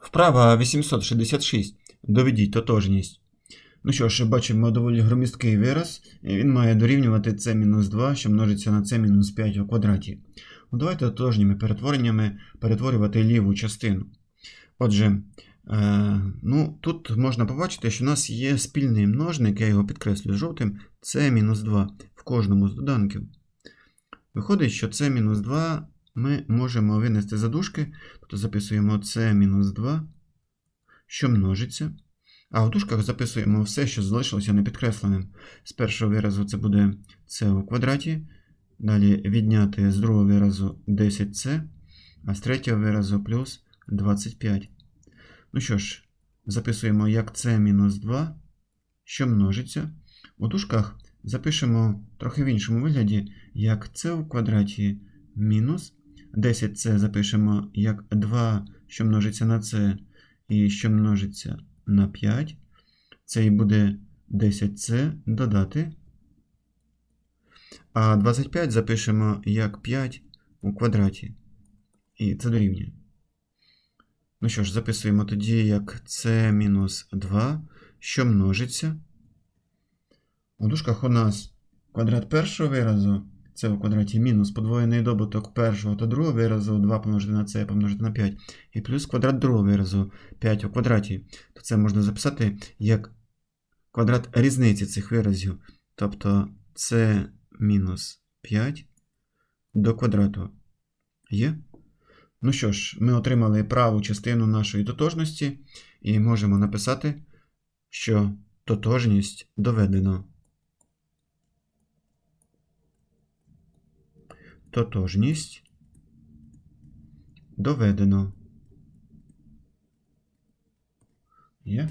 Вправа 866. Доведіть тотожність. Ну що ж, бачимо доволі громісткий вираз. Він має дорівнювати c-2, що множиться на c-5 у квадраті. Ну, давайте тотожніми перетвореннями перетворювати ліву частину. Отже, е, ну, тут можна побачити, що у нас є спільний множник, я його підкреслюю жовтим, c-2 в кожному з доданків. Виходить, що c-2 ми можемо винести за дужки, тобто записуємо c-2, що множиться. А в дужках записуємо все, що залишилося непідкресленим. З першого виразу це буде c у квадраті. Далі відняти з другого виразу 10c, а з третього виразу плюс 25. Ну що ж, записуємо як c-2, що множиться. У дужках запишемо трохи в іншому вигляді, як c у квадраті мінус 10c запишемо як 2, що множиться на c, і що множиться на 5. Це і буде 10c додати. А 25 запишемо як 5 у квадраті. І це дорівнює. Ну що ж, записуємо тоді як c мінус 2, що множиться. У дужках у нас квадрат першого виразу це у квадраті мінус подвоєний добуток першого та другого виразу 2 помножити на c помножити на 5. І плюс квадрат другого виразу 5 у квадраті. То це можна записати як квадрат різниці цих виразів. Тобто c мінус 5 до квадрату. Є? Ну що ж, ми отримали праву частину нашої тотожності і можемо написати, що тотожність доведено. Тотожність доведено. Є?